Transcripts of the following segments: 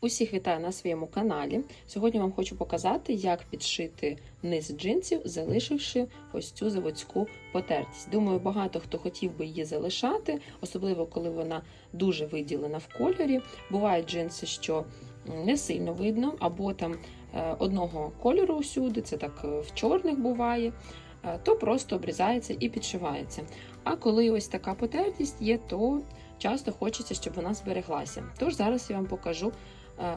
Усіх вітаю на своєму каналі. Сьогодні вам хочу показати, як підшити низ джинсів, залишивши ось цю заводську потертість. Думаю, багато хто хотів би її залишати, особливо коли вона дуже виділена в кольорі. Бувають джинси, що не сильно видно, або там е, одного кольору усюди, це так е, в чорних буває, е, то просто обрізається і підшивається. А коли ось така потертість є, то часто хочеться, щоб вона збереглася. Тож зараз я вам покажу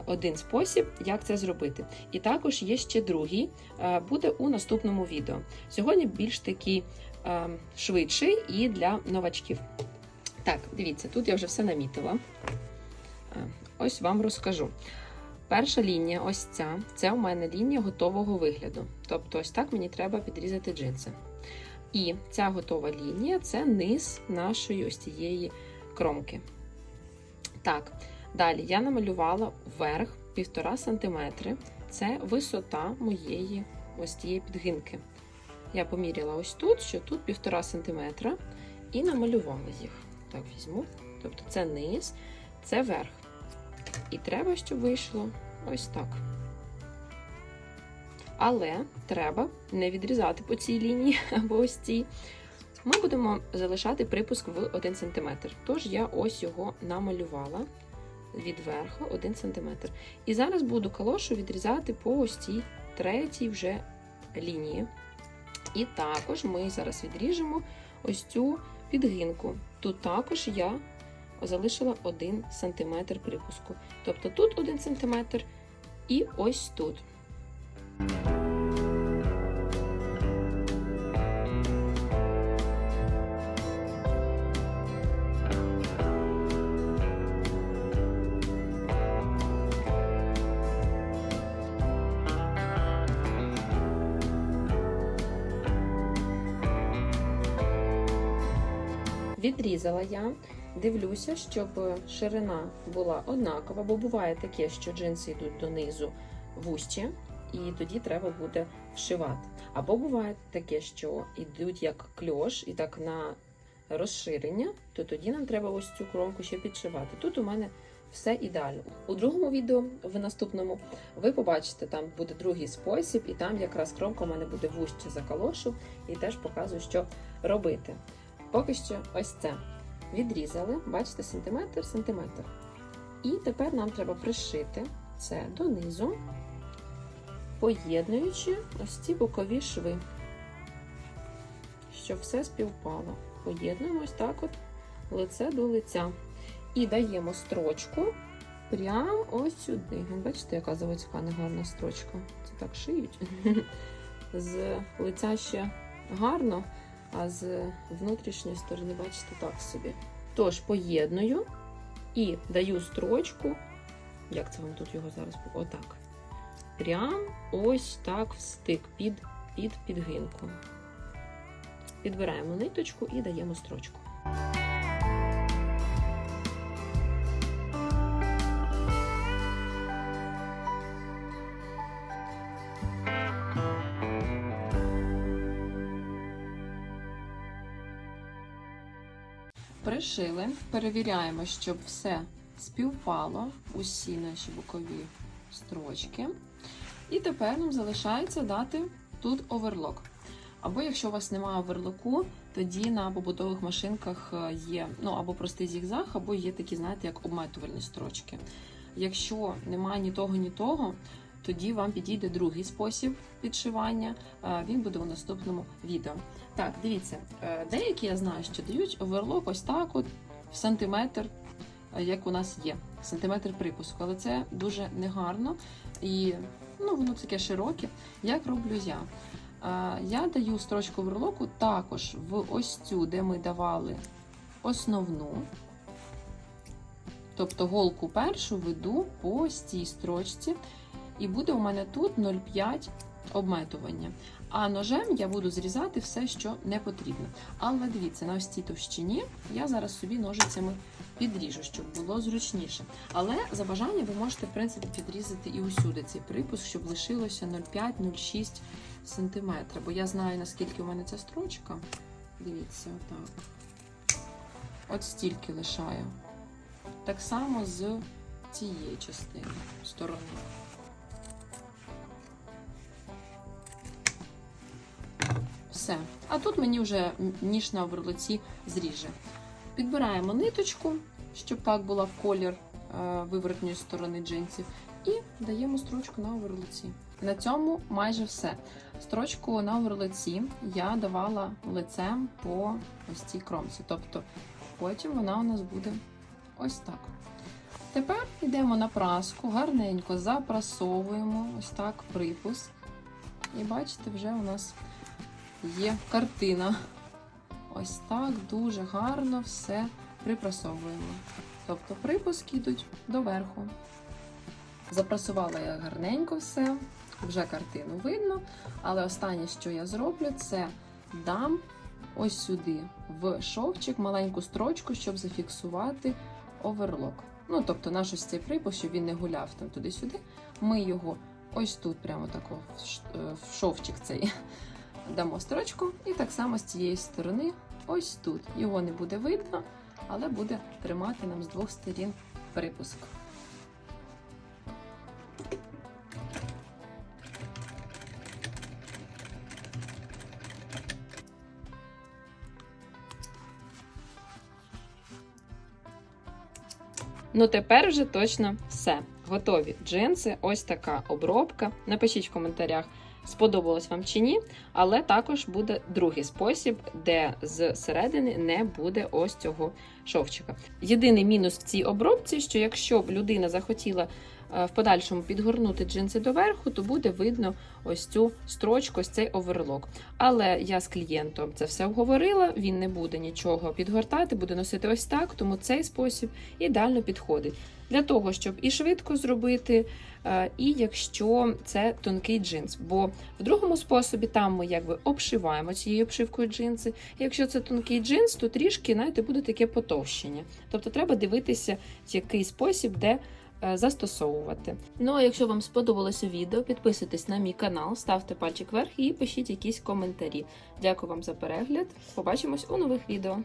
один спосіб, як це зробити. І також є ще другий, е, буде у наступному відео. Сьогодні більш такий е, швидший і для новачків. Так, дивіться, тут я вже все намітила. Е, Ось вам розкажу. Перша лінія, ось ця, це у мене лінія готового вигляду. Тобто, ось так мені треба підрізати джинси. І ця готова лінія це низ нашої ось цієї кромки. Так, далі я намалювала вверх 1,5 см. Це висота моєї ось цієї підгинки. Я поміряла ось тут, що тут 1,5 см, і намалювала їх. Так, візьму. Тобто це низ, це верх. І треба, щоб вийшло ось так. Але треба не відрізати по цій лінії або ось цій. Ми будемо залишати припуск в 1 см. Тож я ось його намалювала від верху 1 см. І зараз буду калошу відрізати по ось цій третій вже лінії. І також ми зараз відріжемо ось цю підгинку. Тут також я залишила 1 см припуску. Тобто тут 1 см і ось тут. Відрізала я, дивлюся, щоб ширина була однакова, бо буває таке, що джинси йдуть донизу вужче, і тоді треба буде вшивати. Або буває таке, що йдуть як кльош, і так на розширення, то тоді нам треба ось цю кромку ще підшивати. Тут у мене все ідеально. У другому відео, в наступному, ви побачите, там буде другий спосіб, і там якраз кромка у мене буде вужче за калошу, і теж показую, що робити. Поки що ось це. Відрізали, бачите, сантиметр, сантиметр. І тепер нам треба пришити це донизу, поєднуючи ось ці бокові шви, щоб все співпало. Поєднуємо ось так от лице до лиця. І даємо строчку прямо ось сюди. Бачите, яка заводська негарна строчка. Це так шиють. З лиця ще гарно а з внутрішньої сторони, бачите, так собі. Тож поєдную і даю строчку, як це вам тут його зараз отак. Прям ось так в стик під, під підгинку. Підбираємо ниточку і даємо строчку. Пришили, перевіряємо, щоб все співпало, усі наші бокові строчки. І тепер нам залишається дати тут оверлок. Або якщо у вас немає оверлоку, тоді на побутових машинках є ну, або простий зігзаг, або є такі, знаєте, як обметувальні строчки. Якщо немає ні того, ні того, тоді вам підійде другий спосіб підшивання. Він буде у наступному відео. Так, дивіться, деякі я знаю, що дають оверлок ось так, от в сантиметр, як у нас є, сантиметр припуску, але це дуже негарно і ну, воно таке широке. Як роблю я? Я даю строчку оверлоку також в ось цю, де ми давали основну. Тобто голку першу веду по цій строчці, і буде у мене тут 0,5 обметування. А ножем я буду зрізати все, що не потрібно. Але дивіться, на ось цій товщині я зараз собі ножицями підріжу, щоб було зручніше. Але за бажанням ви можете, в принципі, підрізати і усюди цей припуск, щоб лишилося 0,5-0,6 см. Бо я знаю, наскільки у мене ця строчка. Дивіться, отак. От стільки лишаю. Так само з цієї частини сторони. Все. А тут мені вже ніж на оверлоці зріже. Підбираємо ниточку, щоб так була в колір е, виворотньої сторони джинсів, і даємо строчку на оверлоці. На цьому майже все. Строчку на оверлоці я давала лицем по ось цій кромці. Тобто потім вона у нас буде ось так. Тепер йдемо на праску, гарненько запрасовуємо ось так припуск. І бачите, вже у нас є картина. Ось так дуже гарно все припрасовуємо. Тобто припуски йдуть доверху. Запрасувала я гарненько все, вже картину видно. Але останнє, що я зроблю, це дам ось сюди в шовчик маленьку строчку, щоб зафіксувати оверлок. Ну, тобто, наш ось цей припуск, щоб він не гуляв там туди-сюди. Ми його ось тут, прямо тако в е, шовчик цей дамо строчку, і так само з цієї сторони, ось тут. Його не буде видно, але буде тримати нам з двох сторін припуск. Ну тепер вже точно все. Готові джинси, ось така обробка. Напишіть в коментарях, сподобалось вам чи ні, але також буде другий спосіб, де з середини не буде ось цього шовчика. Єдиний мінус в цій обробці, що якщо б людина захотіла в подальшому підгорнути джинси доверху, то буде видно ось цю строчку, ось цей оверлок. Але я з клієнтом це все обговорила, він не буде нічого підгортати, буде носити ось так, тому цей спосіб ідеально підходить для того, щоб і швидко зробити, е, і якщо це тонкий джинс. Бо в другому способі там ми якби обшиваємо цією обшивкою джинси. Якщо це тонкий джинс, то трішки знаєте, буде таке потовщення. Тобто треба дивитися, який спосіб, де е, застосовувати. Ну а якщо вам сподобалося відео, підписуйтесь на мій канал, ставте пальчик вверх і пишіть якісь коментарі. Дякую вам за перегляд. Побачимось у нових відео.